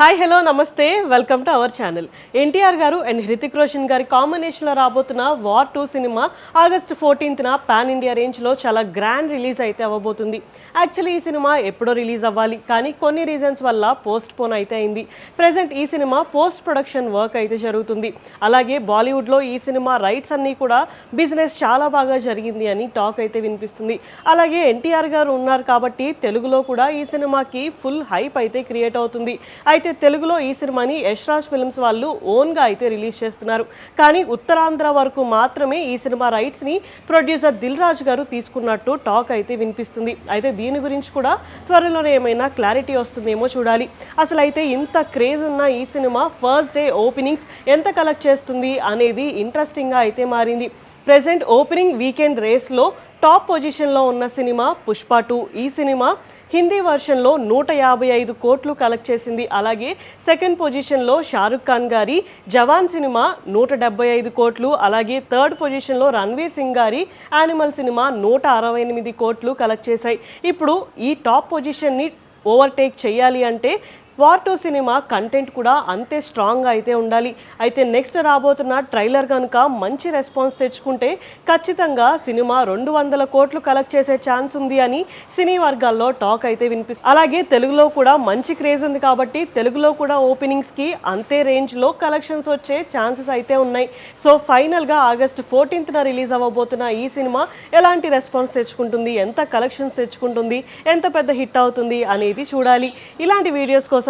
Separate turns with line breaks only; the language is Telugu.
హాయ్ హలో నమస్తే. Welcome to our channel NTR గారు అండ్ హృతిక్ రోషన్ గారి కాంబినేషన్లో రాబోతున్న వార్ టూ సినిమా ఆగస్ట్ ఫోర్టీన్త్న పాన్ ఇండియా రేంజ్లో చాలా గ్రాండ్ రిలీజ్ అయితే అవ్వబోతుంది. యాక్చువల్లీ ఈ సినిమా ఎప్పుడో రిలీజ్ అవ్వాలి. కానీ కొన్ని రీజన్స్ వల్ల పోస్ట్ పోన్ అయితే అయింది. ప్రజెంట్ ఈ సినిమా పోస్ట్ ప్రొడక్షన్ వర్క్ అయితే జరుగుతుంది. అలాగే బాలీవుడ్లో ఈ సినిమా రైట్స్ అన్నీ కూడా బిజినెస్ చాలా బాగా జరిగింది అని టాక్ అయితే వినిపిస్తుంది. అలాగే ఎన్టీఆర్ గారు ఉన్నారు కాబట్టి తెలుగులో కూడా ఈ సినిమాకి ఫుల్ హైప్ అయితే క్రియేట్ అవుతుంది. అయితే తెలుగులో ఈ సినిమాని యశ్రాజ్ ఫిల్మ్స్ వాళ్ళు ఓన్గా అయితే రిలీజ్ చేస్తున్నారు. కానీ ఉత్తరాంధ్ర వరకు మాత్రమే ఈ సినిమా రైట్స్ని ప్రొడ్యూసర్ దిల్ రాజు గారు తీసుకున్నట్టు టాక్ అయితే వినిపిస్తుంది. అయితే దీని గురించి కూడా త్వరలోనే ఏమైనా క్లారిటీ వస్తుందేమో చూడాలి. అసలు అయితే ఇంత క్రేజ్ ఉన్న ఈ సినిమా ఫస్ట్ డే ఓపెనింగ్స్ ఎంత కలెక్ట్ చేస్తుంది అనేది ఇంట్రెస్టింగ్గా అయితే మారింది. ప్రెసెంట్ ఓపెనింగ్ వీకెండ్ రేస్లో టాప్ పొజిషన్లో ఉన్న సినిమా పుష్ప టూ. ఈ సినిమా హిందీ వర్షన్లో నూట యాభై ఐదు కోట్లు కలెక్ట్ చేసింది. అలాగే సెకండ్ పొజిషన్లో షారుఖ్ ఖాన్ గారి జవాన్ సినిమా నూట డెబ్బై ఐదు కోట్లు. అలాగే థర్డ్ పొజిషన్లో రణ్వీర్ సింగ్ గారి యానిమల్ సినిమా నూట అరవై ఎనిమిది కోట్లు కలెక్ట్ చేశాయి. ఇప్పుడు ఈ టాప్ పొజిషన్ని ఓవర్టేక్ చేయాలి అంటే వార్ టూ సినిమా కంటెంట్ కూడా అంతే స్ట్రాంగ్గా అయితే ఉండాలి. అయితే నెక్స్ట్ రాబోతున్న ట్రైలర్ కనుక మంచి రెస్పాన్స్ తెచ్చుకుంటే ఖచ్చితంగా సినిమా రెండు వందల కోట్లు కలెక్ట్ చేసే ఛాన్స్ ఉంది అని సినీ వర్గాల్లో టాక్ అయితే వినిపిస్తుంది. అలాగే తెలుగులో కూడా మంచి క్రేజ్ ఉంది కాబట్టి తెలుగులో కూడా ఓపెనింగ్స్కి అంతే రేంజ్లో కలెక్షన్స్ వచ్చే ఛాన్సెస్ అయితే ఉన్నాయి. సో ఫైనల్గా ఆగస్ట్ ఫోర్టీన్త్న రిలీజ్ అవ్వబోతున్న ఈ సినిమా ఎలాంటి రెస్పాన్స్ తెచ్చుకుంటుంది? ఎంత కలెక్షన్స్ తెచ్చుకుంటుంది? ఎంత పెద్ద హిట్ అవుతుంది? అనేది చూడాలి. ఇలాంటి వీడియోస్ కోసం